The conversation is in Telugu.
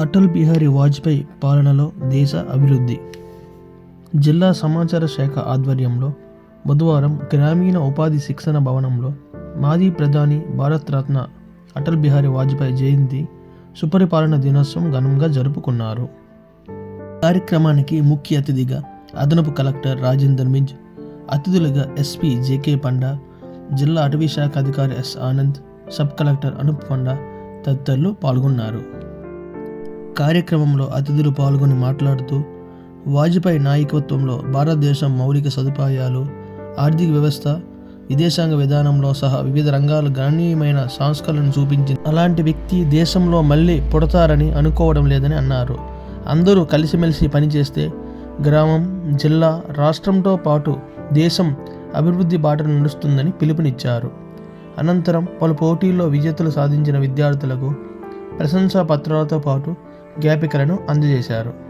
అటల్ బిహారీ వాజ్పేయి పాలనలో దేశ అభివృద్ధి. జిల్లా సమాచార శాఖ ఆధ్వర్యంలో బుధవారం గ్రామీణ ఉపాధి శిక్షణ భవనంలో మాజీ ప్రధాని భారతరత్న అటల్ బిహారీ వాజ్పేయి జయంతి సుపరిపాలన దినోత్సవం ఘనంగా జరుపుకున్నారు. కార్యక్రమానికి ముఖ్య అతిథిగా అదనపు కలెక్టర్ రాజేందర్ మింజ్ అతిథులుగా ఎస్పీ జేకే పండా జిల్లా అటవీ శాఖ అధికారి S Anand sub collector Anoop Panda తదితరులు పాల్గొన్నారు. కార్యక్రమంలో అతిథులు పాల్గొని మాట్లాడుతూ వాజ్పేయి నాయకత్వంలో భారతదేశం మౌలిక సదుపాయాలు ఆర్థిక వ్యవస్థ విదేశాంగ విధానంలో సహా వివిధ రంగాల గణనీయమైన సంస్కరణను చూపించింది. అలాంటి వ్యక్తి దేశంలో మళ్ళీ పుడతారని అనుకోవడం లేదని అన్నారు. అందరూ కలిసిమెలిసి పనిచేస్తే గ్రామం జిల్లా రాష్ట్రంతో పాటు దేశం అభివృద్ధి బాటను నడుస్తుందని పిలుపునిచ్చారు. అనంతరం పలు పోటీల్లో విజేతలు సాధించిన విద్యార్థులకు ప్రశంసా పత్రాలతో పాటు జ్ఞాపికలను అందజేశారు.